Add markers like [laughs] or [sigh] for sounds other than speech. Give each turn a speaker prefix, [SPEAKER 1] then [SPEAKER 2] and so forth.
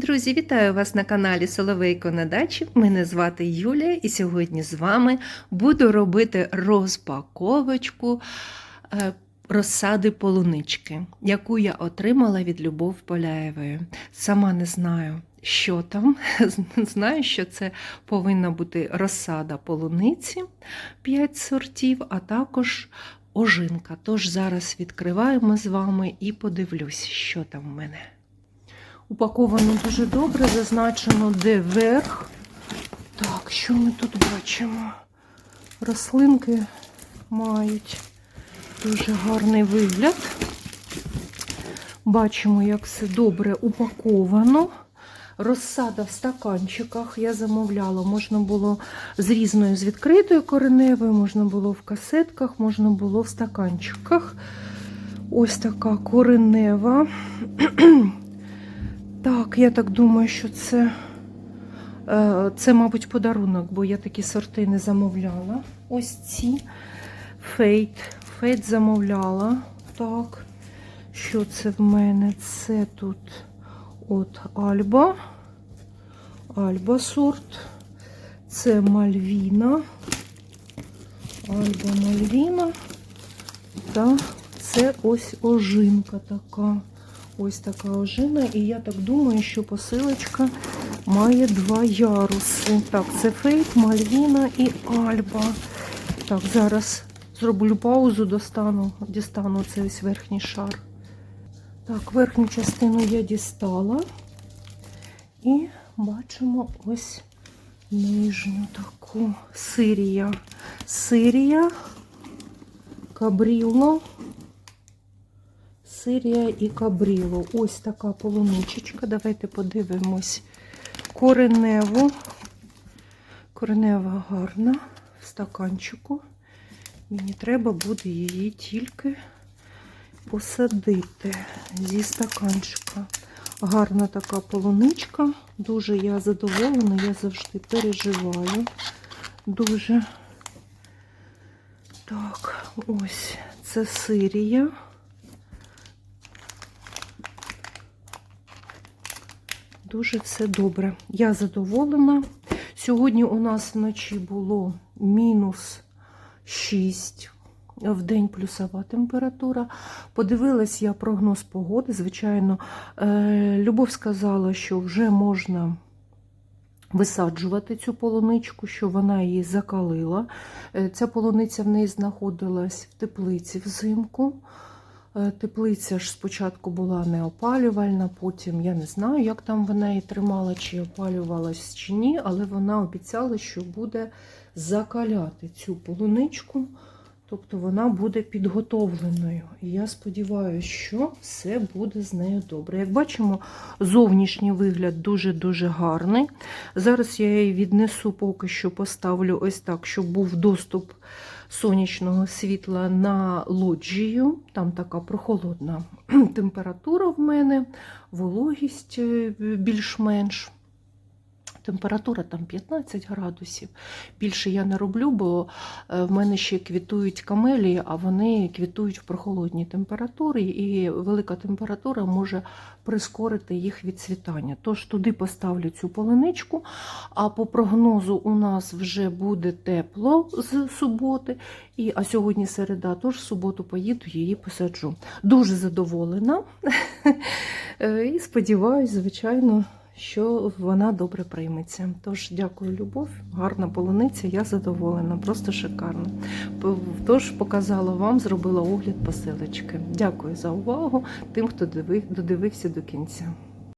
[SPEAKER 1] Друзі, вітаю вас на каналі Соловейко на дачі. Мене звати Юлія, і сьогодні з вами буду робити розпаковочку е, розсади полунички, яку я отримала від Любов Поляєвої. Сама не знаю, що там. [laughs] Знаю, що це повинна бути розсада полуниці 5 сортів, а також ожинка. Тож зараз відкриваємо з вами і подивлюсь, що там в мене. Упаковано дуже добре, зазначено, де верх. Так, що ми тут бачимо? Рослинки мають дуже гарний вигляд. Бачимо, як все добре упаковано. Розсада в стаканчиках я замовляла. Можна було з різною, з відкритою кореневою, можна було в касетках, можна було в стаканчиках. Ось така коренева. Так, я так думаю, що це, е, це, мабуть, подарунок, бо я такі сорти не замовляла. Ось ці фейт. Фейт замовляла. Так. Що це в мене? Це тут от Альба. Альба сорт. Це Мальвіна. Альба Мальвіна. Та це ось ожинка така. Ось така ожина, і я так думаю, що посилочка має два яруси. Так, це Фейт, Мальвіна і Альба. Так, зараз зроблю паузу, достану, дістану цей ось верхній шар. Так, верхню частину я дістала. І бачимо ось нижню таку сирія. Сирія, кабріло. Сирія і кабріло. Ось така полуничечка. Давайте подивимось кореневу. Коренева гарна в стаканчику. Мені треба буде її тільки посадити зі стаканчика. Гарна така полуничка. Дуже я задоволена, я завжди переживаю. Дуже так, ось це сирія. Дуже все добре. Я задоволена. Сьогодні у нас вночі було мінус 6, в день плюсова температура. Подивилась я прогноз погоди. Звичайно, е, Любов сказала, що вже можна висаджувати цю полуничку, що вона її закалила. Е, Ця полуниця в неї знаходилась в теплиці взимку. Е, Теплиця ж спочатку була неопалювальна, потім я не знаю, як там вона її тримала, чи опалювалась чи ні, але вона обіцяла, що буде закаляти цю полуничку, тобто вона буде підготовленою. І я сподіваюся, що все буде з нею добре. Як бачимо, зовнішній вигляд дуже-дуже гарний. Зараз я її віднесу, поки що поставлю ось так, щоб був доступ сонячного світла на лоджію. Там така прохолодна [clears throat] температура в мене, вологість е, більш-менш. Температура там 15 градусів. Більше я не роблю, бо е, в мене ще квітують камелії, а вони квітують в прохолодній температурі, і велика температура може прискорити їх відцвітання. Тож туди поставлю цю полиничку, а по прогнозу у нас вже буде тепло з суботи, і, а сьогодні середа, тож в суботу поїду її посаджу. Дуже задоволена [laughs] Е, і сподіваюся, звичайно що вона добре прийметься. Тож, дякую, любов, гарна полуниця, я задоволена, просто шикарно. Тож показала вам, зробила огляд посилочки. Дякую за увагу тим, хто додивився до кінця.